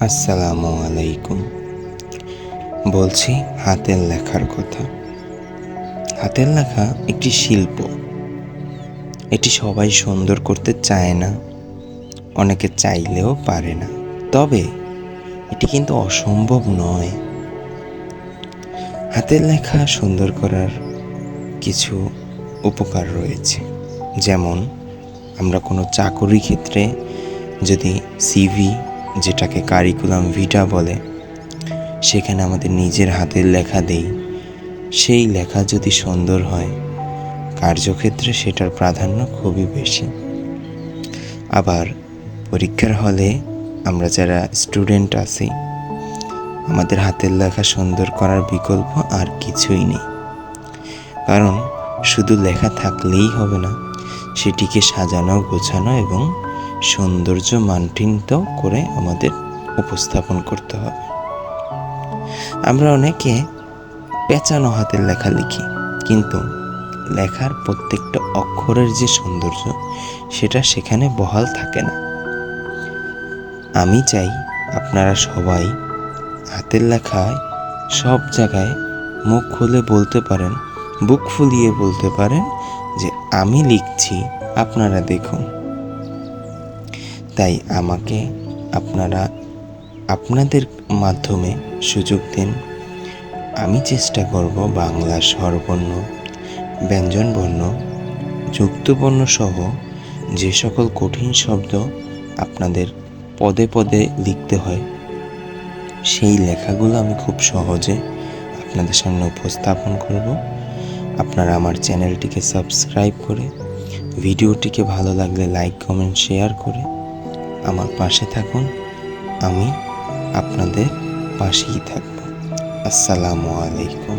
আসসালামু আলাইকুম। বলছি হাতের লেখার কথা। হাতের লেখা একটি শিল্প। এটি সবাই সুন্দর করতে চায় না, অনেকে চাইলেও পারে না। তবে এটি কিন্তু অসম্ভব নয়। হাতের লেখা সুন্দর করার কিছু উপকার রয়েছে। যেমন আমরা কোনো চাকরি ক্ষেত্রে যদি সিভি যেটাকে কারিকুলাম ভিটা বলে, সেখানে আমাদের নিজের হাতের লেখা দেই। সেই লেখা যদি সুন্দর হয়, কার্যক্ষেত্রে সেটার প্রাধান্য খুবই বেশি। আবার পরীক্ষার হলে আমরা যারা স্টুডেন্ট আছি, আমাদের হাতের লেখা সুন্দর করার বিকল্প আর কিছুই নেই। কারণ শুধু লেখা থাকলেই হবে না, সেটিকে সাজানো, গোছানো এবং সৌন্দর্য মানটিন্ত করে আমাদের উপস্থাপন করতে হবে। আমরা অনেকে পেঁচানো হাতের লেখা লিখি, কিন্তু লেখার প্রত্যেকটা অক্ষরের যে সৌন্দর্য, সেটা সেখানে বহাল থাকে না। আমি চাই আপনারা সবাই হাতের লেখায় সব জায়গায় মুখ খুলে বলতে পারেন, বুক ফুলিয়ে বলতে পারেন যে, আমি লিখছি, আপনারা দেখুন। তাই আমাকে আপনারা আপনাদের মাধ্যমে সুযোগ দিন। আমি চেষ্টা করব বাংলা স্বরবর্ণ, ব্যঞ্জনবর্ণ, যুক্তবর্ণ সহ যে সকল কঠিন শব্দ আপনাদের পদে পদে লিখতে হয়, সেই লেখাগুলো আমি খুব সহজে আপনাদের সামনে উপস্থাপন করব। আপনারা আমার চ্যানেলটিকে সাবস্ক্রাইব করে, ভিডিওটিকে ভালো লাগলে লাইক, কমেন্ট, শেয়ার করে আমার পাশে থাকুন। আমি আপনাদের পাশেই থাকব। আসসালামু আলাইকুম।